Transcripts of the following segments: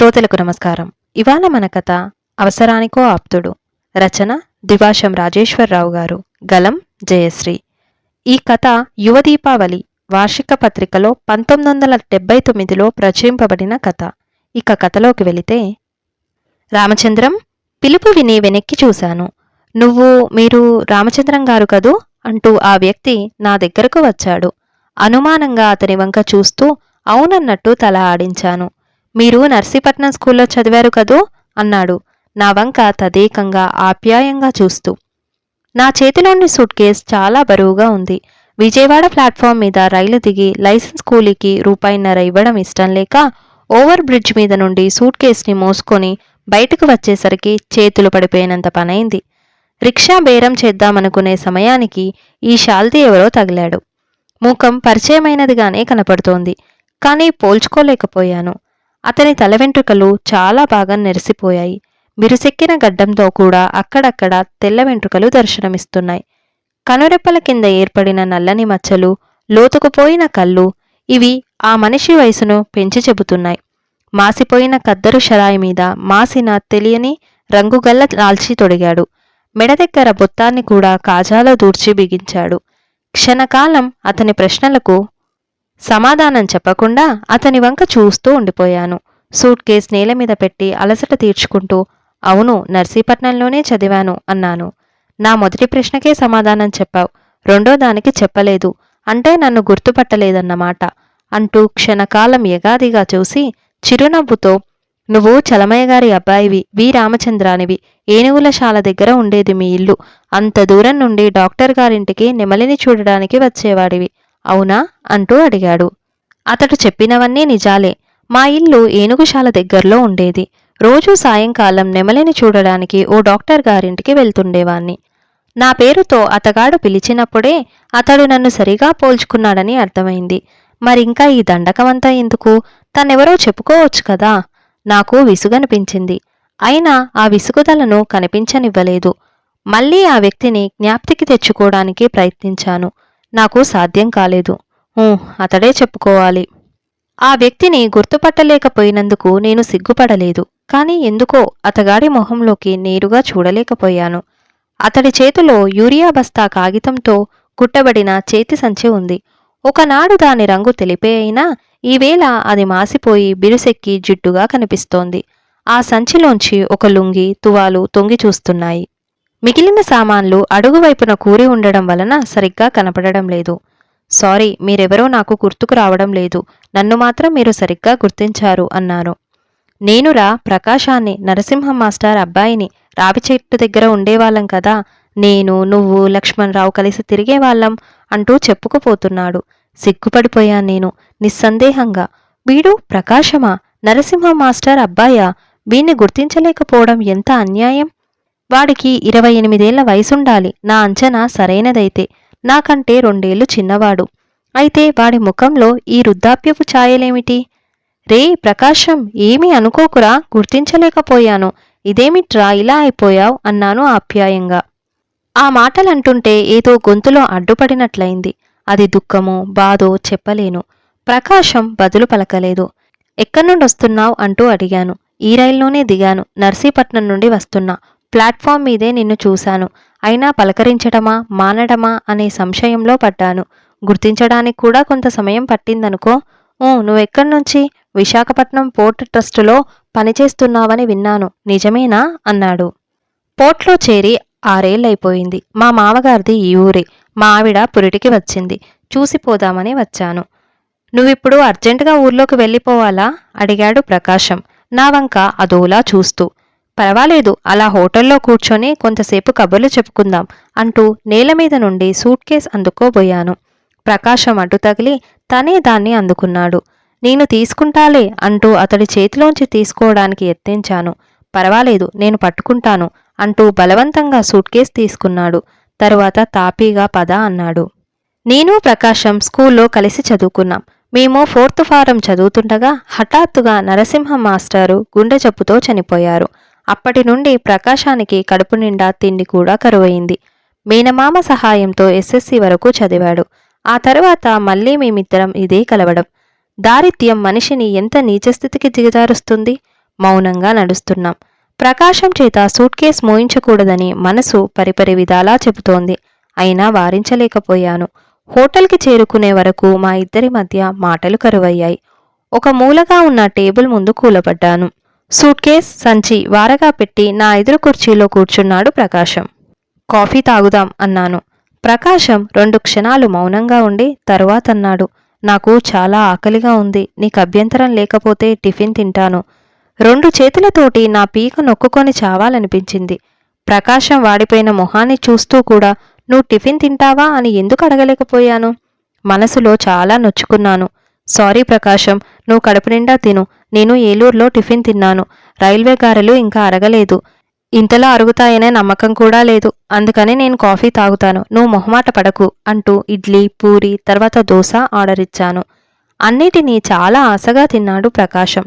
శ్రోతలకు నమస్కారం. ఇవాళ మన కథ అవసరానికో ఆప్తుడు. రచన దివాశం రాజేశ్వరరావు గారు. గలం జయశ్రీ. ఈ కథ యువ దీపావళి వార్షిక పత్రికలో పంతొమ్మిది వందల డెబ్బై తొమ్మిదిలో ప్రచురింపబడిన కథ. ఇక కథలోకి వెళితే రామచంద్రం పిలుపు విని వెనక్కి చూశాను. నువ్వు మీరు రామచంద్రం గారు కదూ అంటూ ఆ వ్యక్తి నా దగ్గరకు వచ్చాడు. అనుమానంగా అతని వంక చూస్తూ అవునన్నట్టు తల ఆడించాను. మీరు నర్సీపట్నం స్కూల్లో చదివారు కదూ? అన్నాడు. నా వంక తదేకంగా ఆప్యాయంగా చూస్తూ. నా చేతిలోని సూట్ కేస్ చాలా బరువుగా ఉంది. విజయవాడ ప్లాట్ఫామ్ మీద రైలు దిగి లైసెన్స్ కూలీకి రూపాయిన్నర ఇవ్వడం ఇష్టం లేక ఓవర్ బ్రిడ్జ్ మీద నుండి సూట్ కేస్ని మోసుకొని బయటకు వచ్చేసరికి చేతులు పడిపోయినంత పనైంది. రిక్షా బేరం చేద్దామనుకునే సమయానికి ఈ షాల్ది ఎవరో తగిలాడు. ముఖం పరిచయమైనదిగానే కనపడుతోంది. కానీ పోల్చుకోలేకపోయాను. అతని తల వెంట్రుకలు చాలా బాగా నెరిసిపోయాయి. బిరుసెక్కిన గడ్డంతో కూడా అక్కడక్కడ తెల్ల వెంట్రుకలు దర్శనమిస్తున్నాయి. కనురెప్పల కింద ఏర్పడిన నల్లని మచ్చలు లోతుకుపోయిన కళ్ళు ఇవి ఆ మనిషి వయసును పెంచి చెబుతున్నాయి. మాసిపోయిన కద్దరు షరాయి మీద మాసిన తెలియని రంగుగల్ల లాల్చి తొడిగాడు. మెడ దగ్గర బొత్తాన్ని కూడా కాజాలో దూర్చి బిగించాడు. క్షణకాలం అతని ప్రశ్నలకు సమాధానం చెప్పకుండా అతని వంక చూస్తూ ఉండిపోయాను. సూట్ కేస్ నేల మీద పెట్టి అలసట తీర్చుకుంటూ అవును నర్సీపట్నంలోనే చదివాను అన్నాను. నా మొదటి ప్రశ్నకే సమాధానం చెప్పావు. రెండో దానికి చెప్పలేదు. అంటే నన్ను గుర్తుపట్టలేదన్నమాట అంటూ క్షణకాలం యగాదిగా చూసి చిరునవ్వుతో నువ్వు చలమయ్య గారి అబ్బాయివి వి. రామచంద్రానివి. ఏనుగులశాల దగ్గర ఉండేది మీ ఇల్లు. అంత దూరం నుండి డాక్టర్ గారింటికి నెమలిని చూడడానికి వచ్చేవాడివి. అవునా? అంటూ అడిగాడు. అతడు చెప్పినవన్నీ నిజాలే. మా ఇల్లు ఏనుగుశాల దగ్గరలో ఉండేది. రోజూ సాయంకాలం నెమలిని చూడడానికి ఓ డాక్టర్ గారింటికి వెళ్తుండేవాణ్ణి. నా పేరుతో అతగాడు పిలిచినప్పుడే అతడు నన్ను సరిగా పోల్చుకున్నాడని అర్థమైంది. మరింకా ఈ దండకమంతా ఎందుకు? తనెవరో చెప్పుకోవచ్చు కదా? నాకు విసుగనిపించింది. అయినా ఆ విసుగుదలను కనిపించనివ్వలేదు. మళ్ళీ ఆ వ్యక్తిని జ్ఞాప్తికి తెచ్చుకోవడానికి ప్రయత్నించాను. నాకు సాధ్యం కాలేదు. అతడే చెప్పుకోవాలి. ఆ వ్యక్తిని గుర్తుపట్టలేకపోయినందుకు నేను సిగ్గుపడలేదు. కానీ ఎందుకో అతగాడి మొహంలోకి నేరుగా చూడలేకపోయాను. అతడి చేతిలో యూరియా బస్తా కాగితంతో కుట్టబడిన చేతి సంచి ఉంది. ఒకనాడు దాని రంగు తెలిపే అయినా ఈవేళ అది మాసిపోయి బిరుసెక్కి జిడ్డుగా కనిపిస్తోంది. ఆ సంచిలోంచి ఒక లుంగి తువాలు తొంగి చూస్తున్నాయి. మిగిలిన సామాన్లు అడుగువైపున కూరి ఉండడం వలన సరిగ్గా కనపడడం లేదు. సారీ మీరెవరో నాకు గుర్తుకు రావడం లేదు. నన్ను మాత్రం మీరు సరిగ్గా గుర్తించారు అన్నాను నేనురా ప్రకాశాన్ని నరసింహ మాస్టర్ అబ్బాయిని రావి చెట్టు దగ్గర ఉండేవాళ్ళం కదా. నేను నువ్వు లక్ష్మణరావు కలిసి తిరిగేవాళ్ళం అంటూ చెప్పుకుపోతున్నాడు. సిగ్గుపడిపోయాను నేను నిస్సందేహంగా. వీడు ప్రకాశమా? నరసింహ మాస్టర్ అబ్బాయా? వీణ్ణి గుర్తించలేకపోవడం ఎంత అన్యాయం? వాడికి ఇరవై ఎనిమిదేళ్ళ వయసుండాలి. నా అంచనా సరైనదైతే. నాకంటే రెండేళ్ళు చిన్నవాడు. అయితే వాడి ముఖంలో ఈ వృద్ధాప్యపు ఛాయలేమిటి? రే ప్రకాశం ఏమీ అనుకోకురా? గుర్తించలేకపోయాను. ఇదేమిట్రా ఇలా అయిపోయావ్? అన్నాను ఆప్యాయంగా. ఆ మాటలంటుంటే ఏదో గొంతులో అడ్డుపడినట్లయింది. అది దుఃఖమో బాధో చెప్పలేను. ప్రకాశం బదులు పలకలేదు. ఎక్కడి నుండి వస్తున్నావు అంటూ అడిగాను. ఈ రైల్లోనే దిగాను. నర్సీపట్నం నుండి వస్తున్నా. ప్లాట్ఫామ్ మీదే నిన్ను చూశాను. అయినా పలకరించడమా మానడమా అనే సంశయంలో పడ్డాను. గుర్తించడానికి కూడా కొంత సమయం పట్టిందనుకో. ఓ నువ్వెక్కడి నుంచి? విశాఖపట్నం పోర్ట్ ట్రస్టులో పనిచేస్తున్నావని విన్నాను. నిజమేనా? అన్నాడు. పోర్ట్లో చేరి ఆరేళ్ళైపోయింది. మా మామగారిది ఈ ఊరే. మా ఆవిడ పురిటికి వచ్చింది. చూసిపోదామని వచ్చాను. నువ్విప్పుడు అర్జెంటుగా ఊర్లోకి వెళ్ళిపోవాలా? అడిగాడు ప్రకాశం. నా వంక అదోలా చూస్తూ. పర్వాలేదు అలా హోటల్లో కూర్చొని కొంతసేపు కబుర్లు చెప్పుకుందాం అంటూ నేల మీద నుండి సూట్ కేస్ అందుకోబోయాను. ప్రకాశం అడ్డు తగిలి తనే దాన్ని అందుకున్నాడు. నేను తీసుకుంటాలే అంటూ అతడి చేతిలోంచి తీసుకోవడానికి యత్నించాను. పర్వాలేదు నేను పట్టుకుంటాను అంటూ బలవంతంగా సూట్ కేస్ తీసుకున్నాడు. తరువాత తాపీగా పద అన్నాడు. నేను ప్రకాశం స్కూల్లో కలిసి చదువుకున్నాం. మేము ఫోర్త్ ఫారం చదువుతుండగా హఠాత్తుగా నరసింహ మాస్టారు గుండె జబ్బుతో చనిపోయారు. అప్పటి నుండి ప్రకాశానికి కడుపు నిండా తిండి కూడా కరువయింది మేనమామ సహాయంతో ఎస్ఎస్సి వరకు చదివాడు. ఆ తర్వాత మళ్ళీ మేమిద్దరం ఇదే కలవడం. దారిత్యం మనిషిని ఎంత నీచస్థితికి దిగజారుస్తుంది? మౌనంగా నడుస్తున్నాం. ప్రకాశం చేత సూట్ కేస్ మోయించకూడదని మనసు పరిపరి విధాలా చెబుతోంది. అయినా వారించలేకపోయాను. హోటల్కి చేరుకునే వరకు మా ఇద్దరి మధ్య మాటలు కరువయ్యాయి. ఒక మూలగా ఉన్న టేబుల్ ముందు కూలబడ్డాను. సూట్ కేస్ సంచి వారగా పెట్టి నా ఎదురు కుర్చీలో కూర్చున్నాడు ప్రకాశం. కాఫీ తాగుదాం అన్నాను. ప్రకాశం రెండు క్షణాలు మౌనంగా ఉండి తరువాత అన్నాడు నాకు చాలా ఆకలిగా ఉంది నీకు అభ్యంతరం లేకపోతే టిఫిన్ తింటాను. రెండు చేతులతోటి నా పీక నొక్కుకొని చావాలనిపించింది. ప్రకాశం వాడిపోయిన మొహాన్ని చూస్తూ కూడా నువ్వు టిఫిన్ తింటావా? అని ఎందుకు అడగలేకపోయాను. మనసులో చాలా నొచ్చుకున్నాను. సారీ ప్రకాశం నువ్వు కడుపు నిండా తిను. నేను ఏలూరులో టిఫిన్ తిన్నాను. రైల్వే గారెలు ఇంకా అరగలేదు. ఇంతలో అరుగుతాయనే నమ్మకం కూడా లేదు. అందుకని నేను కాఫీ తాగుతాను. నువ్వు మొహమాట పడకు అంటూ ఇడ్లీ పూరి తర్వాత దోశ ఆర్డర్ ఇచ్చాను అన్నిటినీ చాలా ఆశగా తిన్నాడు ప్రకాశం.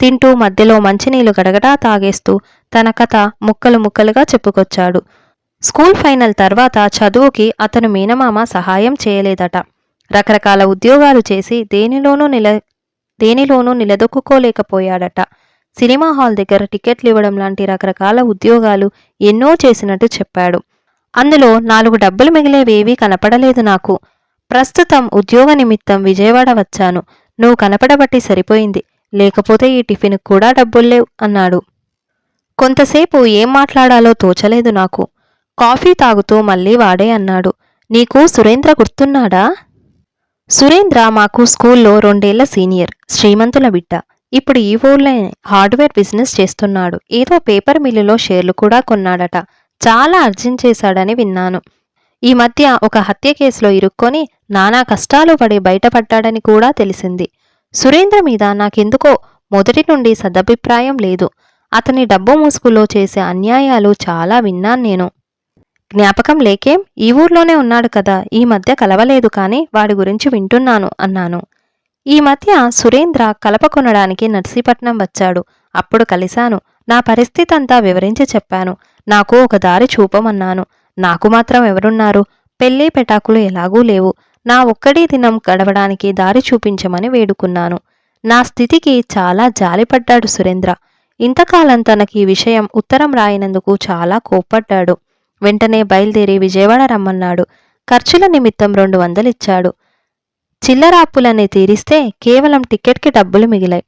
తింటూ మధ్యలో మంచినీళ్ళు గడగడా తాగేస్తూ తన కథ ముక్కలు ముక్కలుగా చెప్పుకొచ్చాడు. స్కూల్ ఫైనల్ తర్వాత చదువుకి అతను మీనమామ సహాయం చేయలేదట. రకరకాల ఉద్యోగాలు చేసి దేనిలోనూ నిల దేనిలోనూ నిలదొక్కుకోలేకపోయాడట. సినిమా హాల్ దగ్గర టికెట్లు ఇవ్వడం లాంటి రకరకాల ఉద్యోగాలు ఎన్నో చేసినట్టు చెప్పాడు. అందులో నాలుగు డబ్బులు మిగిలేవేవీ కనపడలేదు నాకు. ప్రస్తుతం ఉద్యోగ నిమిత్తం విజయవాడ వచ్చాను. నువ్వు కనపడబట్టి సరిపోయింది. లేకపోతే ఈ టిఫిన్ కూడా డబ్బుల్లేవు అన్నాడు. కొంతసేపు ఏం మాట్లాడాలో తోచలేదు నాకు. కాఫీ తాగుతూ మళ్ళీ వాడే అన్నాడు. నీకు సురేంద్ర గుర్తున్నాడా? సురేంద్ర మాకు స్కూల్లో రెండేళ్ళ సీనియర్ శ్రీమంతుల బిడ్డ. ఇప్పుడు ఈ ఊళ్ళో హార్డ్వేర్ బిజినెస్ చేస్తున్నాడు. ఏదో పేపర్ మిల్లులో షేర్లు కూడా కొన్నాడట. చాలా అర్జం చేశాడని విన్నాను. ఈ మధ్య ఒక హత్య కేసులో ఇరుక్కొని నానా కష్టాలు పడి బయటపడ్డాడని కూడా తెలిసింది. సురేంద్ర మీద నాకెందుకో మొదటి నుండి సదభిప్రాయం లేదు. అతని డబ్బు ముసుగులో చేసే అన్యాయాలు చాలా విన్నాను నేను. జ్ఞాపకం లేకేం ఈ ఊర్లోనే ఉన్నాడు కదా ఈ మధ్య కలవలేదు కానీ వాడి గురించి వింటున్నాను అన్నాను. ఈ మధ్య సురేంద్ర కలప కొనడానికి నర్సీపట్నం వచ్చాడు. అప్పుడు కలిశాను. నా పరిస్థితి అంతా వివరించి చెప్పాను. నాకు ఒక దారి చూపమన్నాను. నాకు మాత్రం ఎవరున్నారు? పెళ్ళి పెటాకులు ఎలాగూ లేవు. నా ఒక్కడి దినం గడవడానికి దారి చూపించమని వేడుకున్నాను. నా స్థితికి చాలా జాలిపడ్డాడు సురేంద్ర. ఇంతకాలం తనకి ఈ విషయం ఉత్తరం రాయినందుకు చాలా కోప్పడ్డాడు. వెంటనే బయలుదేరి విజయవాడ రమ్మన్నాడు. ఖర్చుల నిమిత్తం రెండు వందలిచ్చాడు. చిల్లరాప్పులన్నీ తీరిస్తే కేవలం టికెట్కి డబ్బులు మిగిలాయి.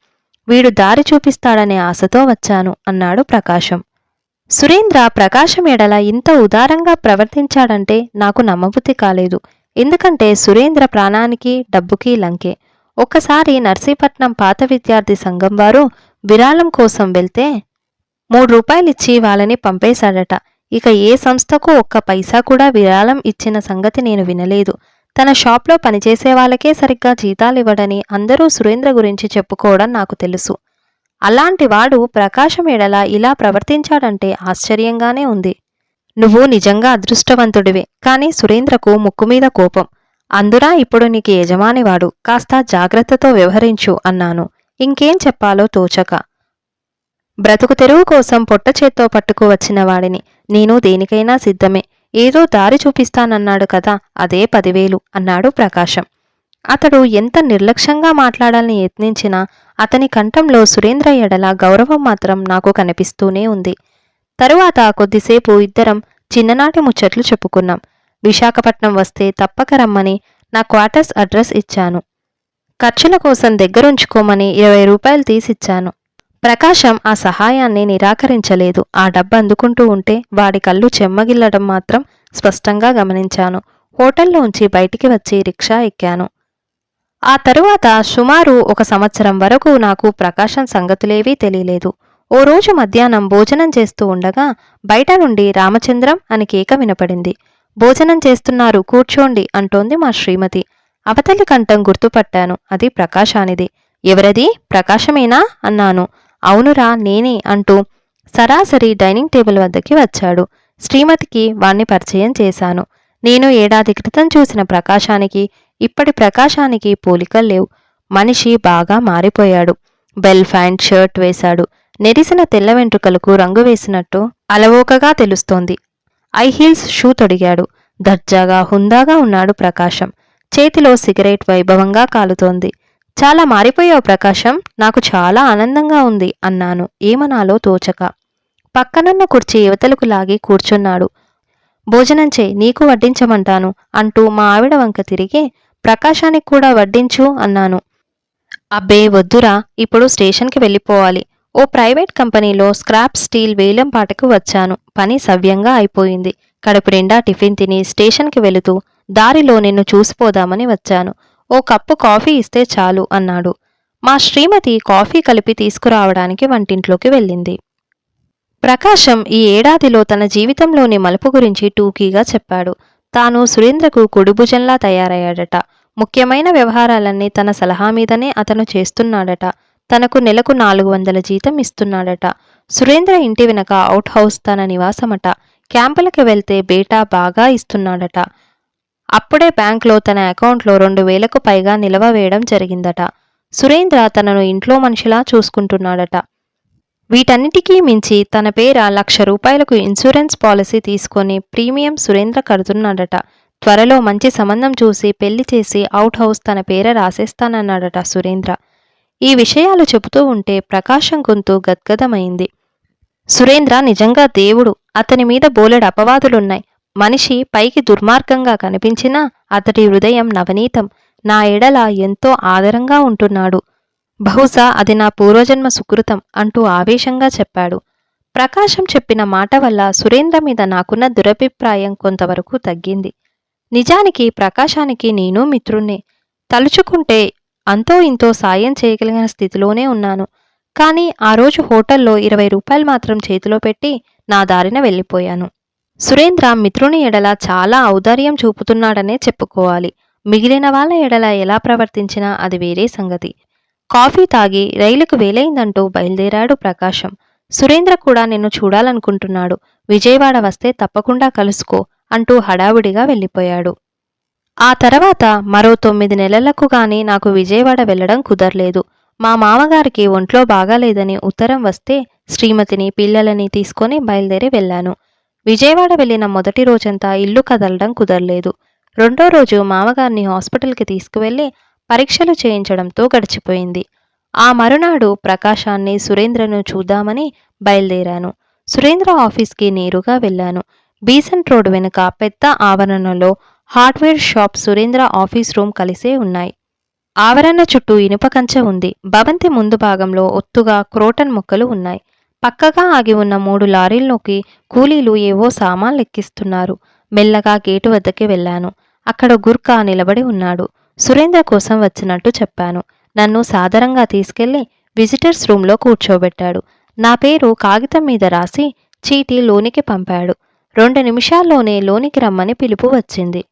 వీడు దారి చూపిస్తాడనే ఆశతో వచ్చాను అన్నాడు ప్రకాశం. సురేంద్ర ప్రకాశం ఎడల ఇంత ఉదారంగా ప్రవర్తించాడంటే నాకు నమ్మబుద్ధి కాలేదు. ఎందుకంటే సురేంద్ర ప్రాణానికి డబ్బుకి లంకే. ఒక్కసారి నర్సీపట్నం పాత విద్యార్థి సంఘం వారు విరాళం కోసం వెళ్తే మూడు రూపాయలిచ్చి వాళ్ళని పంపేశాడట. ఇక ఏ సంస్థకు ఒక్క పైసా కూడా విరాళం ఇచ్చిన సంగతి నేను వినలేదు. తన షాప్లో పనిచేసే వాళ్ళకే సరిగ్గా జీతాలివ్వడని అందరూ సురేంద్ర గురించి చెప్పుకోవడం నాకు తెలుసు. అలాంటి వాడు ప్రకాశం ఎడల ఇలా ప్రవర్తించాడంటే ఆశ్చర్యంగానే ఉంది. నువ్వు నిజంగా అదృష్టవంతుడివే. కానీ సురేంద్రకు ముక్కు మీద కోపం. అందునా ఇప్పుడు నీకు యజమానివాడు. కాస్త జాగ్రత్తతో వ్యవహరించు అన్నాను. ఇంకేం చెప్పాలో తోచక. బ్రతుకు తెరువు కోసం పొట్ట చేత్తో పట్టుకు వచ్చిన వాడిని. నేను దేనికైనా సిద్ధమే. ఏదో దారి చూపిస్తానన్నాడు కదా అదే పదివేలు అన్నాడు ప్రకాశం. అతడు ఎంత నిర్లక్ష్యంగా మాట్లాడాలని యత్నించినా అతని కంఠంలో సురేంద్ర ఎడల గౌరవం మాత్రం నాకు కనిపిస్తూనే ఉంది. తరువాత కొద్దిసేపు ఇద్దరం చిన్ననాటి ముచ్చట్లు చెప్పుకున్నాం. విశాఖపట్నం వస్తే తప్పక రమ్మని నా క్వార్టర్స్ అడ్రస్ ఇచ్చాను. ఖర్చుల కోసం దగ్గరుంచుకోమని ఇరవై రూపాయలు తీసిచ్చాను. ప్రకాశం ఆ సహాయాన్ని నిరాకరించలేదు. ఆ డబ్బు అందుకుంటూ ఉంటే వాడి కళ్ళు చెమ్మగిల్లడం మాత్రం స్పష్టంగా గమనించాను. హోటల్లోంచి బయటికి వచ్చి రిక్షా ఎక్కాను. ఆ తరువాత సుమారు ఒక సంవత్సరం వరకు నాకు ప్రకాశం సంగతులేవీ తెలియలేదు. ఓ రోజు మధ్యాహ్నం భోజనం చేస్తూ ఉండగా బయట నుండి రామచంద్రం అని కేక వినపడింది. భోజనం చేస్తున్నారు కూర్చోండి అంటోంది మా శ్రీమతి. అవతలి కంఠం గుర్తుపట్టాను. అది ప్రకాశానిది. ఎవరది? ప్రకాశమేనా? అన్నాను. అవునురా నేనే అంటూ సరాసరి డైనింగ్ టేబుల్ వద్దకి వచ్చాడు. శ్రీమతికి వాణ్ణి పరిచయం చేశాను. నేను ఏడాది క్రితం చూసిన ప్రకాశానికి ఇప్పటి ప్రకాశానికి పోలికలు లేవు. మనిషి బాగా మారిపోయాడు. బెల్ ఫ్యాంట్ షర్ట్ వేశాడు. నెరిసిన తెల్ల వెంట్రుకలకు రంగు వేసినట్టు అలవోకగా తెలుస్తోంది. ఐ హీల్స్ షూ తొడిగాడు. దర్జాగా హుందాగా ఉన్నాడు ప్రకాశం. చేతిలో సిగరెట్ వైభవంగా కాలుతోంది. చాలా మారిపోయావు ప్రకాశం. నాకు చాలా ఆనందంగా ఉంది అన్నాను. ఏమనాలో తోచక. పక్కనున్న కుర్చీ యువతలకు లాగి కూర్చున్నాడు. భోజనం చేయి నీకు వడ్డించమంటాను అంటూ మా ఆవిడ వంక తిరిగి ప్రకాశానికి కూడా వడ్డించు అన్నాను. అబ్బే వద్దురా ఇప్పుడు స్టేషన్కి వెళ్ళిపోవాలి. ఓ ప్రైవేట్ కంపెనీలో స్క్రాప్ స్టీల్ వేలం పాటకు వచ్చాను. పని సవ్యంగా అయిపోయింది. కడుపు నిండా టిఫిన్ తిని స్టేషన్కి వెళుతూ దారిలో నిన్ను చూసిపోదామని వచ్చాను. ఓ కప్పు కాఫీ ఇస్తే చాలు అన్నాడు. మా శ్రీమతి కాఫీ కలిపి తీసుకురావడానికి వంటింట్లోకి వెళ్ళింది. ప్రకాశం ఈ ఏడాదిలో తన జీవితంలోని మలుపు గురించి టూకీగా చెప్పాడు. తాను సురేంద్రకు కొడుభుజంలా తయారయ్యాడట. ముఖ్యమైన వ్యవహారాలన్నీ తన సలహా మీదనే అతను చేస్తున్నాడట. తనకు నెలకు నాలుగు వందల జీతం ఇస్తున్నాడట. సురేంద్ర ఇంటి వెనక అవుట్ హౌస్ తన నివాసమట. క్యాంపులకు వెళ్తే బేటా బాగా ఇస్తున్నాడట. అప్పుడే బ్యాంక్లో తన అకౌంట్లో రెండు వేలకు పైగా నిలవ వేయడం జరిగిందట. సురేంద్ర తనను ఇంట్లో మనిషిలా చూసుకుంటున్నాడట. వీటన్నిటికీ మించి తన పేర లక్ష రూపాయలకు ఇన్సూరెన్స్ పాలసీ తీసుకొని ప్రీమియం సురేంద్ర కడుతున్నాడట. త్వరలో మంచి సంబంధం చూసి పెళ్ళి చేసి అవుట్ హౌస్ తన పేర రాసేస్తానన్నాడట సురేంద్ర. ఈ విషయాలు చెబుతూ ఉంటే ప్రకాశం గొంతు గద్గదమైంది. సురేంద్ర నిజంగా దేవుడు అతని మీద బోలెడు అపవాదులున్నాయి. మనిషి పైకి దుర్మార్గంగా కనిపించినా అతడి హృదయం నవనీతం. నా ఎడల ఎంతో ఆదరంగా ఉంటున్నాడు. బహుశా అది నా పూర్వజన్మ సుకృతం అంటూ ఆవేశంగా చెప్పాడు. ప్రకాశం చెప్పిన మాట వల్ల సురేంద్ర మీద నాకున్న దురభిప్రాయం కొంతవరకు తగ్గింది. నిజానికి ప్రకాశానికి నేను మిత్రుణ్ణే. తలుచుకుంటే అంతో ఇంతో సాయం చేయగలిగిన స్థితిలోనే ఉన్నాను. కానీ ఆ రోజు హోటల్లో ఇరవై రూపాయలు మాత్రం చేతిలో పెట్టి నా దారిన వెళ్ళిపోయాను. సురేంద్ర మిత్రుని ఎడల చాలా ఔదార్యం చూపుతున్నాడనే చెప్పుకోవాలి. మిగిలిన వాళ్ళ ఎడల ఎలా ప్రవర్తించినా అది వేరే సంగతి. కాఫీ తాగి రైలుకు వేలైందంటూ బయలుదేరాడు ప్రకాశం. సురేంద్ర కూడా నిన్ను చూడాలనుకుంటున్నాడు. విజయవాడ వస్తే తప్పకుండా కలుసుకో అంటూ హడావుడిగా వెళ్ళిపోయాడు. ఆ తర్వాత మరో తొమ్మిది నెలలకు గాని నాకు విజయవాడ వెళ్ళడం కుదరలేదు. మా మామగారికి ఒంట్లో బాగాలేదని ఉత్తరం వస్తే శ్రీమతిని పిల్లలని తీసుకొని బయలుదేరి వెళ్ళాను. విజయవాడ వెళ్ళిన మొదటి రోజంతా ఇల్లు కదలడం కుదరలేదు. రెండో రోజు మామగారిని హాస్పిటల్కి తీసుకువెళ్ళి పరీక్షలు చేయించడంతో గడిచిపోయింది. ఆ మరునాడు ప్రకాశాన్ని సురేంద్రను చూద్దామని బయలుదేరాను. సురేంద్ర ఆఫీస్కి నేరుగా వెళ్ళాను. బీసెంట్ రోడ్ వెనుక పెద్ద ఆవరణలో hardware shop Surendra office room కలిసే ఉన్నాయి. ఆవరణ చుట్టూ ఇనుప కంచె ఉంది. భవంతి ముందు భాగంలో ఒత్తుగా క్రోటన్ మొక్కలు ఉన్నాయి. పక్కగా ఆగి ఉన్న మూడు లారీల్లోకి కూలీలు ఏవో సామాన్లు ఎక్కిస్తున్నారు. మెల్లగా గేటు వద్దకి వెళ్ళాను. అక్కడ గుర్కా నిలబడి ఉన్నాడు. సురేంద్ర కోసం వచ్చినట్టు చెప్పాను. నన్ను సాదరంగా తీసుకెళ్ళి విజిటర్స్ రూమ్లో కూర్చోబెట్టాడు. నా పేరు కాగితం మీద రాసి చీటీ లోనికి పంపాడు. రెండు నిమిషాల్లోనే లోనికి రమ్మని పిలుపు వచ్చింది.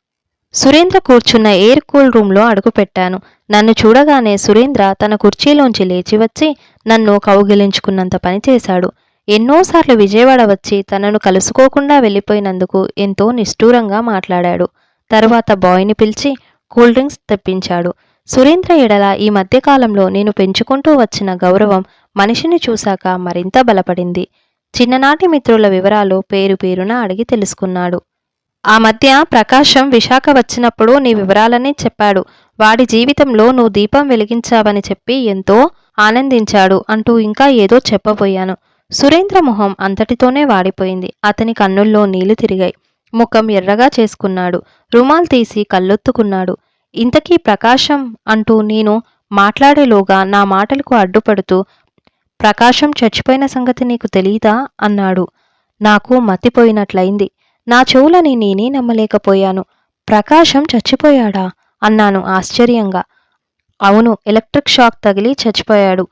సురేంద్ర కూర్చున్న ఎయిర్ కూల్ రూమ్లో అడుగుపెట్టాను నన్ను చూడగానే సురేంద్ర తన కుర్చీలోంచి లేచి వచ్చి నన్ను కౌగిలించుకున్నంత పని చేశాడు. ఎన్నోసార్లు విజయవాడ వచ్చి తనను కలుసుకోకుండా వెళ్ళిపోయినందుకు ఎంతో నిష్ఠూరంగా మాట్లాడాడు. తరువాత బాయ్ని పిలిచి కూల్ డ్రింక్స్ తెప్పించాడు. సురేంద్ర ఎడల ఈ మధ్యకాలంలో నేను పెంచుకుంటూ వచ్చిన గౌరవం మనిషిని చూశాక మరింత బలపడింది. చిన్ననాటి మిత్రుల వివరాలు పేరు పేరున అడిగి తెలుసుకున్నాడు. ఆ మధ్య ప్రకాశం విశాఖ వచ్చినప్పుడు నీ వివరాలన్నీ చెప్పాడు. వాడి జీవితంలో నువ్వు దీపం వెలిగించావని చెప్పి ఎంతో ఆనందించాడు అంటూ ఇంకా ఏదో చెప్పబోయాను. సురేంద్ర మొహం అంతటితోనే వాడిపోయింది. అతని కన్నుల్లో నీళ్ళు తిరిగాయి. ముఖం ఎర్రగా చేసుకున్నాడు. రుమాల్ తీసి కళ్ళొత్తుకున్నాడు. ఇంతకీ ప్రకాశం అంటూ నేను మాట్లాడేలోగా నా మాటలకు అడ్డుపడుతూ ప్రకాశం చచ్చిపోయిన సంగతి నీకు తెలీదా? అన్నాడు. నాకు మతిపోయినట్లయింది. నా చెవులని నేనే నమ్మలేకపోయాను. ప్రకాశం చచ్చిపోయాడా? అన్నాను ఆశ్చర్యంగా. అవును ఎలక్ట్రిక్ షాక్ తగిలి చచ్చిపోయాడు.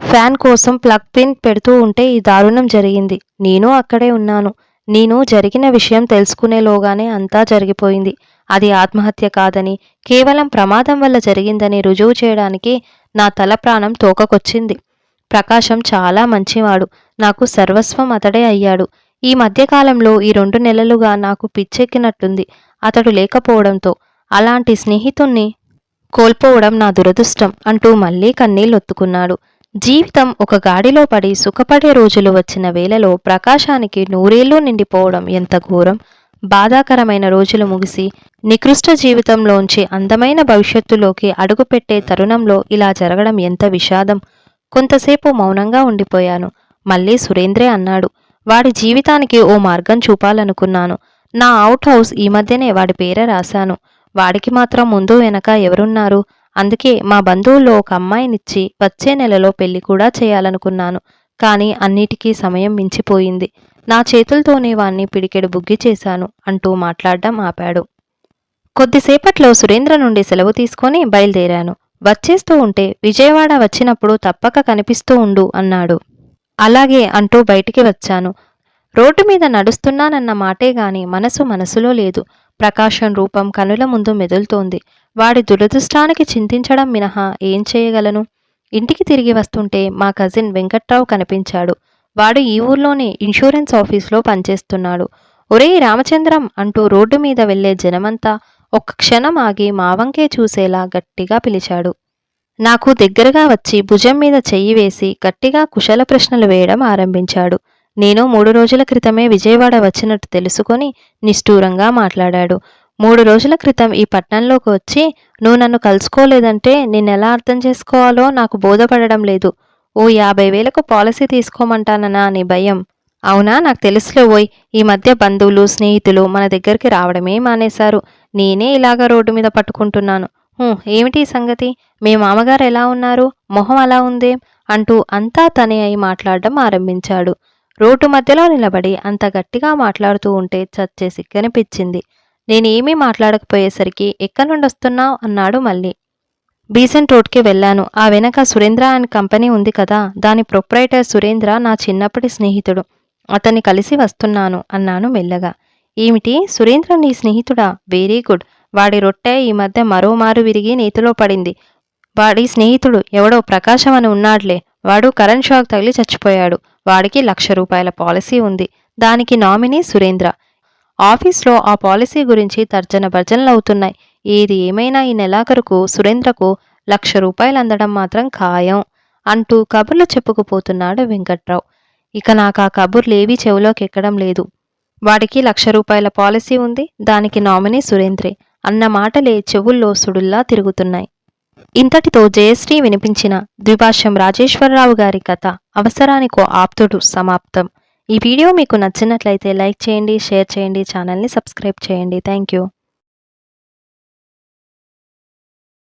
ఫ్యాన్ కోసం ప్లగ్ పిన్ పెడుతూ ఉంటే ఈ దారుణం జరిగింది. నేను అక్కడే ఉన్నాను. నేను జరిగిన విషయం తెలుసుకునేలోగానే అంతా జరిగిపోయింది. అది ఆత్మహత్య కాదని కేవలం ప్రమాదం వల్ల జరిగిందని రుజువు చేయడానికి నా తల ప్రాణం తోకకొచ్చింది. ప్రకాశం చాలా మంచివాడు. నాకు సర్వస్వం అతడే అయ్యాడు. ఈ మధ్యకాలంలో ఈ రెండు నెలలుగా నాకు పిచ్చెక్కినట్టుంది అతడు లేకపోవడంతో. అలాంటి స్నేహితుణ్ణి కోల్పోవడం నా దురదృష్టం అంటూ మళ్ళీ కన్నీళ్ళొత్తుకున్నాడు. జీవితం ఒక గాడిలో పడి సుఖపడే రోజులు వచ్చిన వేళలో ప్రకాశానికి నూరేళ్ళు నిండిపోవడం ఎంత ఘోరం. బాధాకరమైన రోజులు ముగిసి నికృష్ట జీవితంలోంచి అందమైన భవిష్యత్తులోకి అడుగుపెట్టే తరుణంలో ఇలా జరగడం ఎంత విషాదం. కొంతసేపు మౌనంగా ఉండిపోయాను. మళ్ళీ సురేంద్రే అన్నాడు వాడి జీవితానికి ఓ మార్గం చూపాలనుకున్నాను. నా అవుట్ హౌస్ ఈ మధ్యనే వాడి పేరే రాశాను. వాడికి మాత్రం ముందు వెనక ఎవరున్నారు? అందుకే మా బంధువుల్లో ఒక అమ్మాయినిచ్చి వచ్చే నెలలో పెళ్ళి కూడా చేయాలనుకున్నాను. కానీ అన్నిటికీ సమయం మించిపోయింది. నా చేతులతోనే వాణ్ణి పిడికెడు బుగ్గి చేశాను అంటూ మాట్లాడడం ఆపాడు. కొద్దిసేపట్లో సురేంద్ర నుండి సెలవు తీసుకొని బయలుదేరాను. వచ్చేస్తూ ఉంటే విజయవాడ వచ్చినప్పుడు తప్పక కనిపిస్తూ ఉండు అన్నాడు. అలాగే అంటూ బయటికి వచ్చాను. రోడ్డు మీద నడుస్తున్నానన్న మాటే గాని మనసు మనసులో లేదు. ప్రకాశం రూపం కనుల ముందు మెదులుతోంది. వాడి దురదృష్టానికి చింతించడం మినహా ఏం చేయగలను? ఇంటికి తిరిగి వస్తుంటే మా కజిన్ వెంకట్రావు కనిపించాడు. వాడు ఈ ఊర్లోనే ఇన్సూరెన్స్ ఆఫీస్లో పనిచేస్తున్నాడు. ఒరేయ్ రామచంద్రం అంటూ రోడ్డు మీద వెళ్ళే జనమంతా ఒక్క క్షణం ఆగి మావంకే చూసేలా గట్టిగా పిలిచాడు. నాకు దగ్గరగా వచ్చి భుజం మీద చెయ్యి వేసి గట్టిగా కుశల ప్రశ్నలు వేయడం ఆరంభించాడు. నేను మూడు రోజుల క్రితమే విజయవాడ వచ్చినట్టు తెలుసుకొని నిష్ఠూరంగా మాట్లాడాడు. మూడు రోజుల క్రితం ఈ పట్నంలోకి వచ్చి నువ్వు నన్ను కలుసుకోలేదంటే నిన్నెలా అర్థం చేసుకోవాలో నాకు బోధపడడం లేదు. ఓ యాభై వేలకు పాలసీ తీసుకోమంటానన్నా అని భయం? అవునా? నాకు తెలుసులే ఓయ్ ఈ మధ్య బంధువులు స్నేహితులు మన దగ్గరికి రావడమే మానేశారు. నేనే ఇలాగ రోడ్డు మీద పట్టుకుంటున్నాను. ఏమిటి సంగతి? మీ మామగారు ఎలా ఉన్నారు? మొహం అలా ఉందే? అంటూ అంతా తనే అయి మాట్లాడడం ఆరంభించాడు. రోడ్డు మధ్యలో నిలబడి అంత గట్టిగా మాట్లాడుతూ ఉంటే చచ్చే సిగ్గనిపించింది నేనేమీ మాట్లాడకపోయేసరికి ఎక్కడి నుండి వస్తున్నావు? అన్నాడు మళ్ళీ. బీసెంట్ రోడ్కి వెళ్ళాను. ఆ వెనక సురేంద్ర అండ్ కంపెనీ ఉంది కదా? దాని ప్రొప్రైటర్ సురేంద్ర నా చిన్నప్పటి స్నేహితుడు. అతన్ని కలిసి వస్తున్నాను అన్నాను మెల్లగా. ఏమిటి? సురేంద్ర నీ స్నేహితుడా? Very good. వాడి రొట్టె ఈ మధ్య మరోమారు విరిగి నీతిలో పడింది. వాడి స్నేహితుడు ఎవడో ప్రకాశం అని ఉన్నాడులే. వాడు కరెంట్ షాక్ తగిలి చచ్చిపోయాడు. వాడికి లక్ష రూపాయల పాలసీ ఉంది. దానికి నామినీ సురేంద్ర. ఆఫీస్లో ఆ పాలసీ గురించి తర్జన భర్జనలు అవుతున్నాయి. ఏది ఏమైనా ఈ నెలాఖరుకు సురేంద్రకు లక్ష రూపాయలు అందడం మాత్రం ఖాయం అంటూ కబుర్లు చెప్పుకుపోతున్నాడు వెంకట్రావు. ఇక నాకు ఆ కబుర్లేవీ చెవిలోకి ఎక్కడం లేదు. వాడికి లక్ష రూపాయల పాలసీ ఉంది. దానికి నామినీ సురేంద్రే. అన్న మాటలే చెవుల్లో సుడుల్లా తిరుగుతున్నాయి. ఇంతటితో జయశ్రీ వినిపించిన ద్విభాష్యం రాజేశ్వరరావు గారి కథ అవసరానికో ఆప్తుడు సమాప్తం. ఈ వీడియో మీకు నచ్చినట్లయితే లైక్ చేయండి షేర్ చేయండి ఛానల్ని సబ్స్క్రైబ్ చేయండి. Thank you.